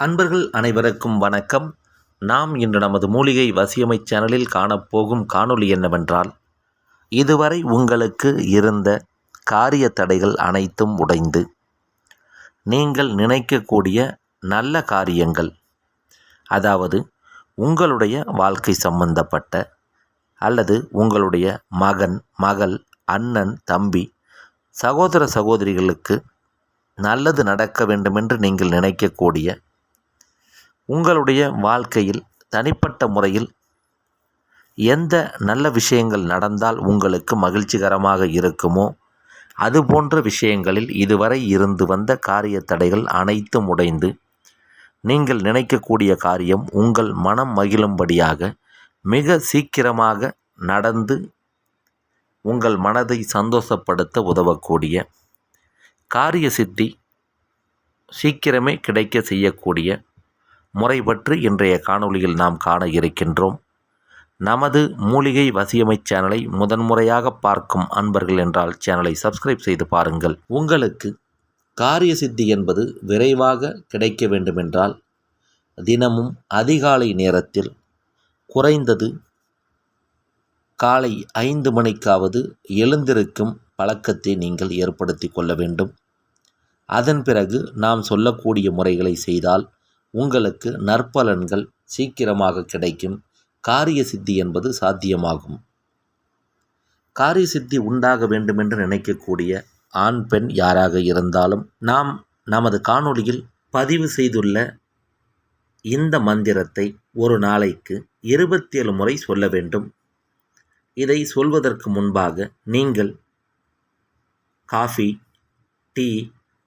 அன்பர்கள் அனைவருக்கும் வணக்கம். நாம் இன்று நமது மூலிகை வசியமை சேனலில் காணப்போகும் காணொளி என்னவென்றால் இதுவரை உங்களுக்கு இருந்த காரிய தடைகள் அனைத்தும் உடைந்து நீங்கள் நினைக்கக்கூடிய நல்ல காரியங்கள் அதாவது உங்களுடைய வாழ்க்கை சம்பந்தப்பட்ட அல்லது உங்களுடைய மகன் மகள் அண்ணன் தம்பி சகோதர சகோதரிகளுக்கு நல்லது நடக்க வேண்டுமென்று நீங்கள் நினைக்கக்கூடிய உங்களுடைய வாழ்க்கையில் தனிப்பட்ட முறையில் எந்த நல்ல விஷயங்கள் நடந்தால் உங்களுக்கு மகிழ்ச்சிகரமாக இருக்குமோ அதுபோன்ற விஷயங்களில் இதுவரை இருந்து வந்த காரிய தடைகள் அனைத்தும் உடைந்து நீங்கள் நினைக்கக்கூடிய காரியம் உங்கள் மனம் மகிழும்படியாக மிக சீக்கிரமாக நடந்து உங்கள் மனதை சந்தோஷப்படுத்த உதவக்கூடிய காரிய சித்தி சீக்கிரமே கிடைக்க செய்யக்கூடிய முறை பற்றி இன்றைய காணொளியில் நாம் காண இருக்கின்றோம். நமது மூலிகை வசியமை சேனலை முதன்முறையாக பார்க்கும் அன்பர்கள் என்றால் சேனலை சப்ஸ்கிரைப் செய்து பாருங்கள். உங்களுக்கு காரிய சித்தி என்பது விரைவாக கிடைக்க வேண்டுமென்றால் தினமும் அதிகாலை நேரத்தில் குறைந்தது காலை ஐந்து மணிக்காவது எழுந்திருக்கும் பழக்கத்தை நீங்கள் ஏற்படுத்தி கொள்ள வேண்டும். அதன் பிறகு நாம் சொல்லக்கூடிய முறைகளை செய்தால் உங்களுக்கு நற்பலன்கள் சீக்கிரமாக கிடைக்கும். காரிய சித்தி என்பது சாத்தியமாகும். காரிய சித்தி உண்டாக வேண்டுமென்று நினைக்கக்கூடிய ஆண் பெண் யாராக இருந்தாலும் நாம் நமது காணொளியில் பதிவு செய்துள்ள இந்த மந்திரத்தை ஒரு நாளைக்கு இருபத்தேழு முறை சொல்ல வேண்டும். இதை சொல்வதற்கு முன்பாக நீங்கள் காஃபி டீ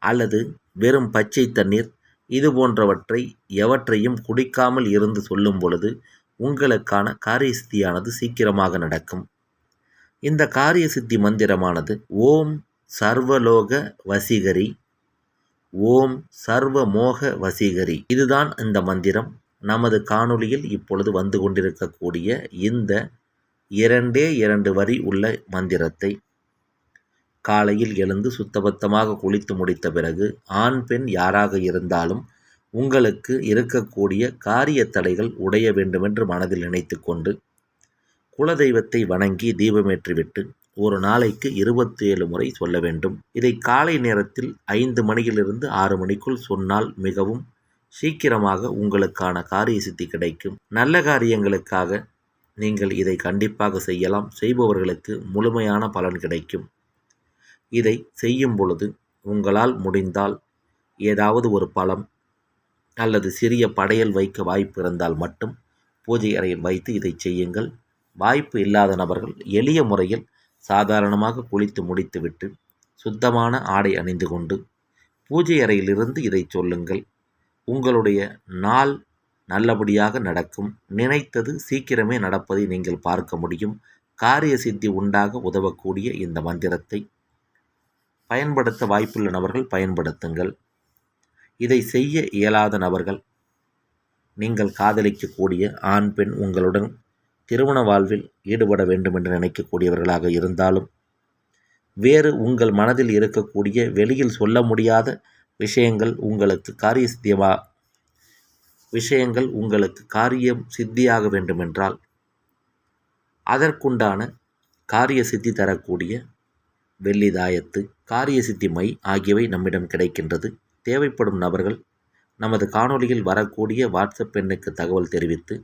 அல்லது வெறும் பச்சை தண்ணீர் இது போன்றவற்றை எவற்றையும் குடிக்காமல் இருந்து சொல்லும் பொழுது உங்களுக்கான காரிய சித்தியானது சீக்கிரமாக நடக்கும். இந்த காரியசித்தி மந்திரமானது ஓம் சர்வலோக வசீகரி ஓம் சர்வ மோக வசீகரி. இதுதான் இந்த மந்திரம். நமது காணொளியில் இப்பொழுது வந்து கொண்டிருக்கக்கூடிய இந்த இரண்டே இரண்டு வரி உள்ள மந்திரத்தை காலையில் எழுந்து சுத்தபத்தமாக குளித்து முடித்த பிறகு ஆண் பெண் யாராக இருந்தாலும் உங்களுக்கு இருக்கக்கூடிய காரிய தடைகள் உடைய வேண்டுமென்று மனதில் நினைத்து கொண்டு குலதெய்வத்தை வணங்கி தீபமேற்றிவிட்டு ஒரு நாளைக்கு இருபத்தி ஏழு முறை சொல்ல வேண்டும். இதை காலை நேரத்தில் ஐந்து மணியிலிருந்து ஆறு மணிக்குள் சொன்னால் மிகவும் சீக்கிரமாக உங்களுக்கான காரிய சித்தி கிடைக்கும். நல்ல காரியங்களுக்காக நீங்கள் இதை கண்டிப்பாக செய்யலாம். செய்பவர்களுக்கு முழுமையான பலன் கிடைக்கும். இதை செய்யும் பொழுது உங்களால் முடிந்தால் ஏதாவது ஒரு பழம் அல்லது சிறிய படையல் வைக்க வாய்ப்பு இருந்தால் மட்டும் பூஜை அறையில் வைத்து இதை செய்யுங்கள். வாய்ப்பு இல்லாத நபர்கள் எளிய முறையில் சாதாரணமாக குளித்து முடித்துவிட்டு சுத்தமான ஆடை அணிந்து கொண்டு பூஜை அறையிலிருந்து இதை சொல்லுங்கள். உங்களுடைய நாள் நல்லபடியாக நடக்கும். நினைத்தது சீக்கிரமே நடப்பதை நீங்கள் பார்க்க முடியும். காரிய சித்தி உண்டாக உதவக்கூடிய இந்த மந்திரத்தை பயன்படுத்த வாய்ப்புள்ள நபர்கள் பயன்படுத்துங்கள். இதை செய்ய இயலாத நபர்கள் நீங்கள் காதலிக்கக்கூடிய ஆண் பெண் உங்களுடன் திருமண வாழ்வில் ஈடுபட வேண்டும் என்று நினைக்கக்கூடியவர்களாக இருந்தாலும் வேறு உங்கள் மனதில் இருக்கக்கூடிய வெளியில் சொல்ல முடியாத விஷயங்கள் உங்களுக்கு காரிய சித்தியமா விஷயங்கள் உங்களுக்கு காரியம் சித்தியாக வேண்டுமென்றால் அதற்குண்டான காரிய சித்தி தரக்கூடிய வெள்ளி தாயத்து காரிய சித்தி மை ஆகியவை நம்மிடம் கிடைக்கின்றது. தேவைப்படும் நபர்கள் நமது காணொளியில் வரக்கூடிய வாட்ஸ்அப் எண்ணுக்கு தகவல் தெரிவித்து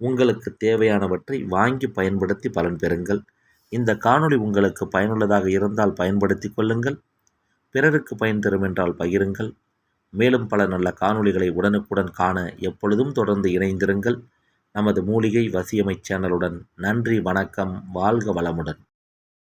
உங்களுக்கு தேவையானவற்றை வாங்கி பயன்படுத்தி பலன் பெறுங்கள். இந்த காணொளி உங்களுக்கு பயனுள்ளதாக இருந்தால் பயன்படுத்தி கொள்ளுங்கள். பிறருக்கு பயன் தரும் என்றால் பகிருங்கள். மேலும் பல நல்ல காணொளிகளை உடனுக்குடன் காண எப்பொழுதும் தொடர்ந்து இணைந்திருங்கள். நமது மூலிகை வசியமை சேனலுடன் நன்றி வணக்கம் வாழ்க வளமுடன்.